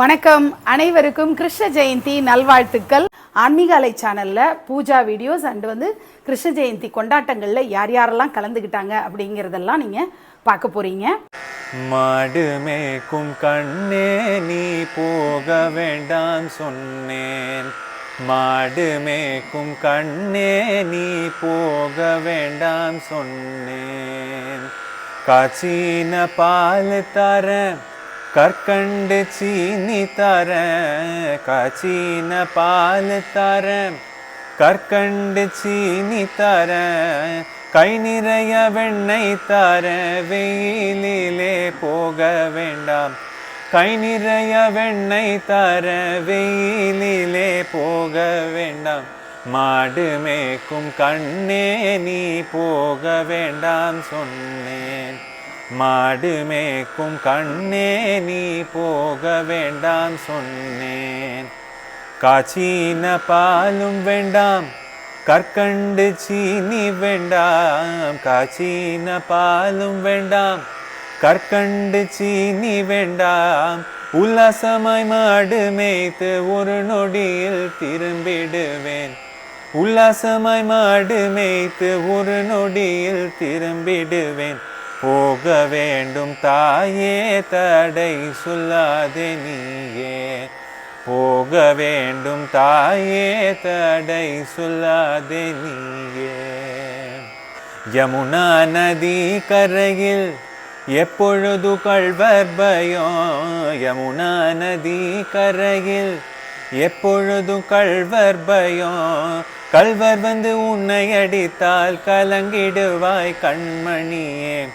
வணக்கம். அனைவருக்கும் கிருஷ்ண ஜெயந்தி நல்வாழ்த்துக்கள். ஆன்மீக அலை சேனலில் பூஜா வீடியோஸ் அண்ட் வந்து கிருஷ்ண ஜெயந்தி கொண்டாட்டங்களில் யார் யாரெல்லாம் கலந்துக்கிட்டாங்க அப்படிங்கிறதெல்லாம் நீங்கள் பார்க்க போறீங்க. மாடு மேய்க்கும் கண்ணே நீ போக வேண்டாம் சொன்னேன். மாடு மேய்க்கும் கண்ணே நீ போக வேண்டாம் சொன்னேன். காய்ச்சின பால் தர கற்கண்டு சீனி தர கச்சீன பால் தர. கற்கண்டு சீனி தர கை நிறைய வெண்ணெய் தர. வெயிலிலே போக வேண்டாம். கை நிறைய வெண்ணெய் தர வெயிலிலே போக வேண்டாம். மாடு மேய்க்கும் கண்ணே நீ போக வேண்டாம் சொன்னேன். மாடு மேய்க்கும் கண்ணே நீ போக வேண்டாம் சொன்னேன். காச்சின பாலும் வேண்டாம் கற்கண்டு சீனி வேண்டாம் காச்சின பாலும் வேண்டாம் கற்கண்டு சீனி வேண்டாம். உல்லாசமாய் மாடு மேய்த்து ஒரு நொடியில் திரும்பிடுவேன். உல்லாசமாய் மாடு மேய்த்து ஒரு நொடியில் திரும்பிடுவேன். போக வேண்டும் தாயே தடை சொல்லாதே நீயே. போக வேண்டும் தாயே தடை சொல்லாதே நீயே. யமுனா நதி கரையில் எப்பொழுது கள்வர் பயம்? யமுனா நதி கரையில் எப்பொழுது கள்வர் பயம்? கள்வர் வந்து உன்னை அடித்தால் கலங்கிடுவாய் கண்மணியே.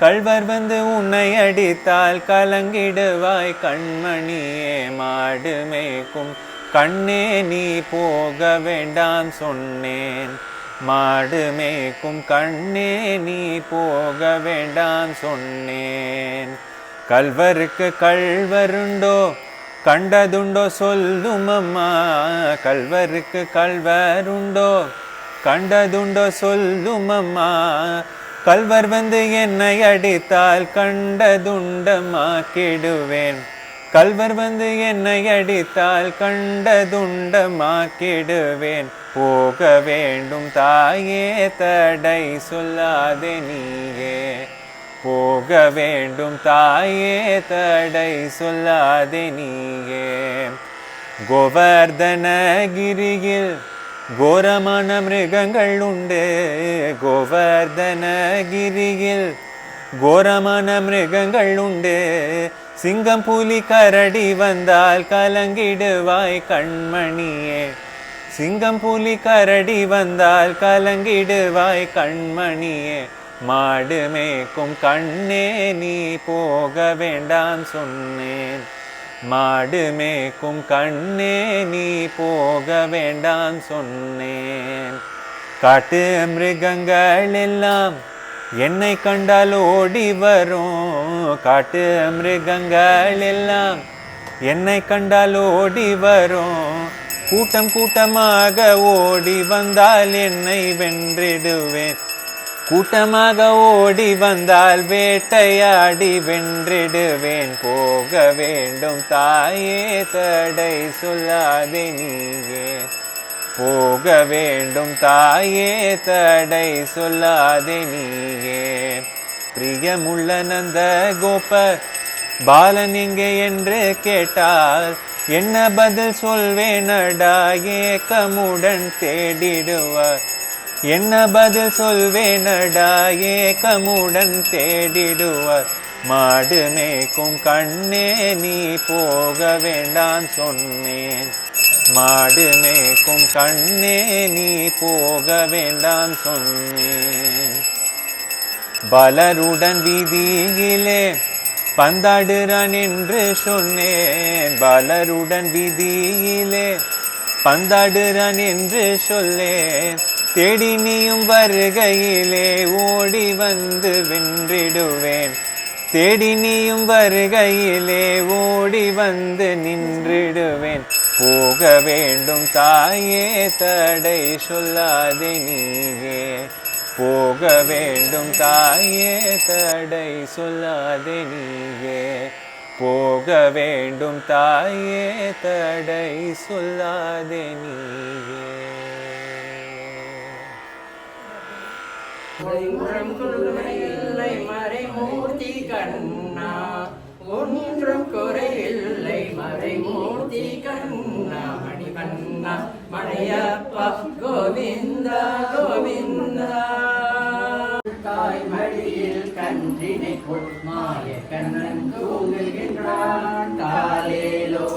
கள்வர் வந்து உன்னை அடித்தால் கலங்கிடுவாய். கண்மணியே மாடு மேய்க்கும். கண்ணே நீ போக வேண்டாம் சொன்னேன். மாடு மேய்க்கும். கண்ணே நீ போக வேண்டாம் சொன்னேன். கல்வருக்கு கல்வருண்டோ கண்டதுண்டோ சொல்லும் அம்மா. கல்வருக்கு கல்வருண்டோ கண்டதுண்டோ சொல்லும் அம்மா. கல்வர் வந்து என்னை அடித்தால் கண்டதுண்டமாக்கிடுவேன். கல்வர் வந்து என்னை அடித்தால் கண்டதுண்டமாக்கிடுவேன். போக வேண்டும் தாயே தடை சொல்லாதே நீயே. போக வேண்டும் தாயே தடை சொல்லாதே நீயே. கோவர்தனகிரியில் கோரமான மிருகங்கள் உண்டு கோவர்தனகிரியில் கோரமான மிருகங்கள் உண்டு சிங்கம் புலி கரடி வந்தால் கலங்கிடுவாய் கண்மணியே. சிங்கம் புலி கரடி வந்தால் கலங்கிடுவாய் கண்மணியே. மாடு மேய்க்கும் கண்ணே நீ போக வேண்டாம் சொன்னேன். மாடு மேய்க்கும் கண்ணே நீ போக வேண்டாம் சொன்னேன். காட்டு மிருகங்கள் எல்லாம் என்னை கண்டால் ஓடி வரும். காட்டு மிருகங்கள் எல்லாம் என்னை கண்டால் ஓடி வரும். கூட்டம் கூட்டமாக ஓடி வந்தால் என்னை வென்றிடுவேன். கூட்டமாக ஓடி வந்தால் வேட்டையாடி வென்றிடுவேன். போக வேண்டும் தாயே தடை சொல்லாதே நீயே. போக வேண்டும் தாயே தடை சொல்லாதே நீயே. பிரியமுள்ள நந்த கோப பாலன் எங்கே என்று கேட்டால் என்ன பதில் சொல்வேனடா ஏக்கமுடன் தேடிடுவார். என்ன பதில் சொல்வேனடா ஏக்கமுடன் தேடிடுவார். மாடு மேய்க்கும் கண்ணே நீ போக வேண்டாம் சொன்னேன். மாடு மேய்க்கும் கண்ணே நீ போக வேண்டாம் சொன்னேன். பலருடன் வீதியிலே பந்தாடுறான் என்று சொன்னேன். பலருடன் விதியிலே பந்தாடுறான் என்று சொல்லேன் தேடி நீயும் வருகையிலே ஓடி வந்து வென்றிடுவேன். தேடி நீயும் வருகையிலே ஓடி வந்து நின்றிடுவேன். போக வேண்டும் தாயே தடை சொல்லாதே நீயே. போக வேண்டும் தாயே தடை சொல்லாதே நீயே. போக வேண்டும் தாயே தடை சொல்லாதே நீயே. ஒன்றும் குறையில்லை மறைமூர்த்தி கண்ணா ஒன்றும் குறையில்லை மறைமூர்த்தி கண்ணா மணி கண்ணா மணியப்பா கோவிந்தா கோவிந்தா. தாய் மடியில் கன்றினை மாய கண்ணன் தூங்குகின்றான் காலேலோ.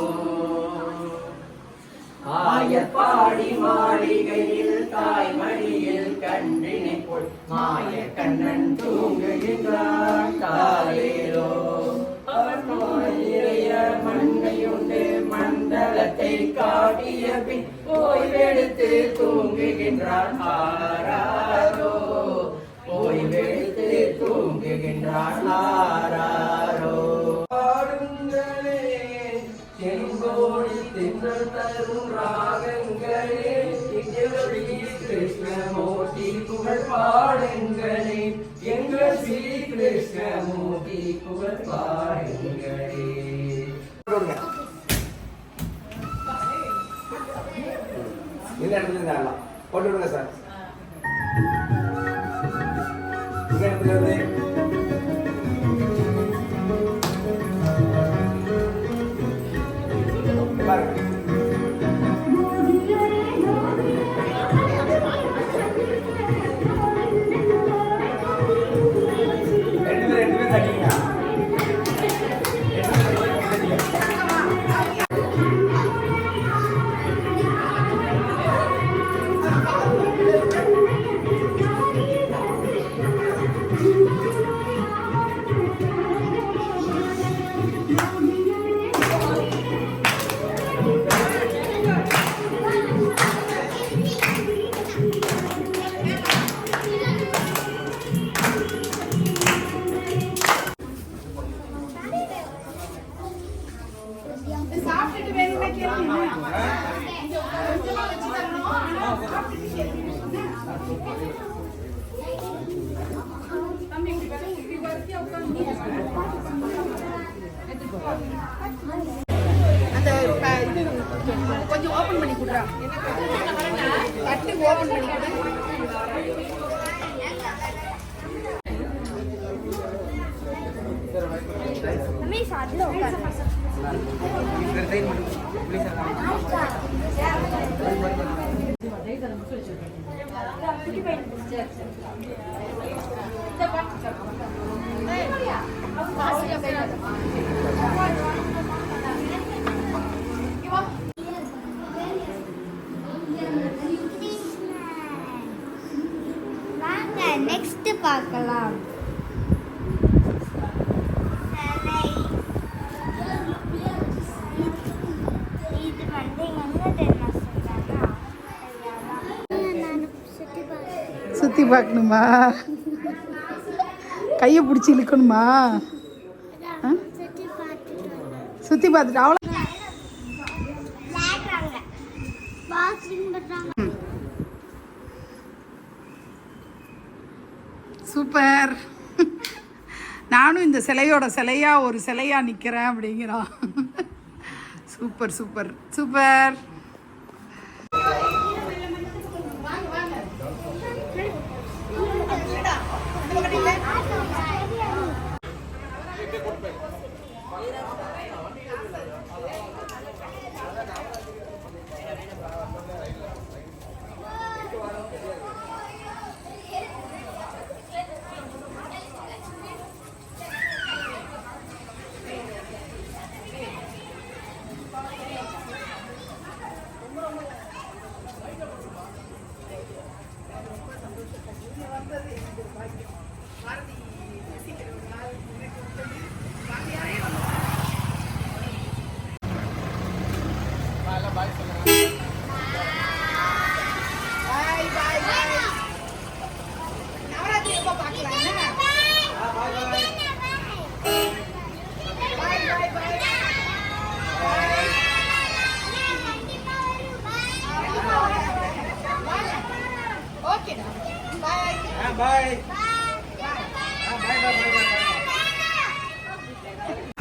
ஆயப்பாடி மாளிகையில் தாய் மடியில் மாய கண்ணன் தூங்குகின்றான் காலேலோ. அவன் நிறைய மண்ணையுண்டு மண்டலத்தை காட்டிய பின் ஓய்வெடுத்து தூங்குகின்றான் ஆராரோ ஓய்வெடுத்து தூங்குகின்றான் பாடுங்களே. எங்கள் ஸ்ரீ கிருஷ்ணமூர்த்தி புகழ் பாடுங்களே சாப்பிட்டுட்டு வேணும்னா கேளுங்க. கொஞ்சமா வச்சு தரணும். ஆனா சாப்பிட்டுட்டு கேளுங்க. அந்த இது கொஞ்சம் ஓபன் பண்ணி கொடுறா. தட்டு ஓபன் பண்ணி கொடு. உட்காரு வாங்க நெக்ஸ்ட் பார்க்கலாம் இது வந்து எங்க தெரியுமா சொல்றாங்க நான் சுத்தி சுற்றி பார்க்கணுமா? கையை பிடிச்சி இழுக்கணுமா? சுற்றி பார்த்துட்டு அவ்வளோ சூப்பர். நானும் இந்த சிலையோட சிலையா ஒரு சிலையா நிக்கிறேன் அப்படிங்கிறான். Super super super. Beautiful.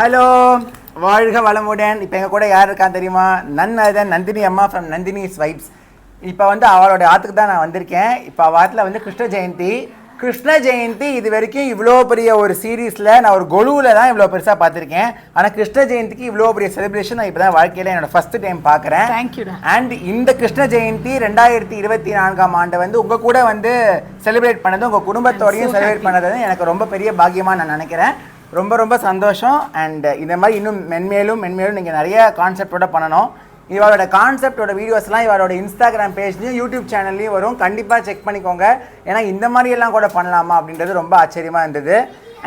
Hello வாழ்க வளமுடன். இப்போ எங்கள் கூட யார் இருக்கான் தெரியுமா? நன்னதன் நந்தினி அம்மா ஃப்ரம் நந்தினி ஸ்வைப்ஸ் இப்போ வந்து அவளோட ஆத்துக்கு தான் நான் வந்திருக்கேன். இப்போ அவள் வந்து கிருஷ்ண ஜெயந்தி. கிருஷ்ண ஜெயந்தி இது வரைக்கும் இவ்வளோ பெரிய ஒரு சீரீஸில் நான் ஒரு கொலுவில் தான் இவ்வளோ பெருசாக பார்த்துருக்கேன். ஆனால் கிருஷ்ண ஜெயந்திக்கு இவ்வளோ பெரிய செலிப்ரேஷன் நான் இப்போ தான் வாழ்க்கையில் என்னோட ஃபர்ஸ்ட் டைம் பார்க்குறேன். தேங்க்யூடா அண்ட் இந்த கிருஷ்ண ஜெயந்தி ரெண்டாயிரத்தி இருபத்தி நான்காம் ஆண்டு வந்து உங்க கூட வந்து செலிப்ரேட் பண்ணது உங்க குடும்பத்தோடையும் செலிப்ரேட் பண்ணது எனக்கு ரொம்ப பெரிய பாக்கியமா நான் நினைக்கிறேன். ரொம்ப ரொம்ப சந்தோஷம். அண்ட் இந்த மாதிரி இன்னும் மென்மேலும் மென்மேலும் நீங்கள் நிறைய கான்செப்டோட பண்ணணும். இவளோட கான்செப்டோட வீடியோஸ்லாம் இவளோட இன்ஸ்டாகிராம் பேஜ்லையும் யூடியூப் சேனல்லையும் வரும். கண்டிப்பாக செக் பண்ணிக்கோங்க. ஏன்னா இந்த மாதிரி எல்லாம் கூட பண்ணலாமா அப்படின்றது ரொம்ப ஆச்சரியமாக இருந்தது.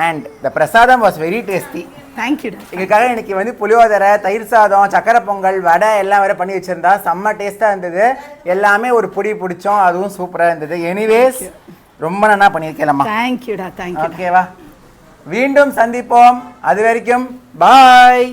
அண்ட் த பிரசாதம் வாஸ் வெரி டேஸ்டி தேங்க்யூடா எங்களுக்காக இன்னைக்கு வந்து புளியோதரை தயிர் சாதம் சக்கரை பொங்கல் வடை எல்லாம் வேற பண்ணி வச்சிருந்தா செம்ம டேஸ்ட்டாக இருந்தது. எல்லாமே ஒரு பொடி பிடிச்சோம். அதுவும் சூப்பராக இருந்தது. எனிவேஸ் ரொம்ப நல்லா பண்ணியிருக்கேன்மா தேங்க்யூடா தேங்க்யூ ஓகேவா மீண்டும் சந்திப்போம். அது வரைக்கும் பாய்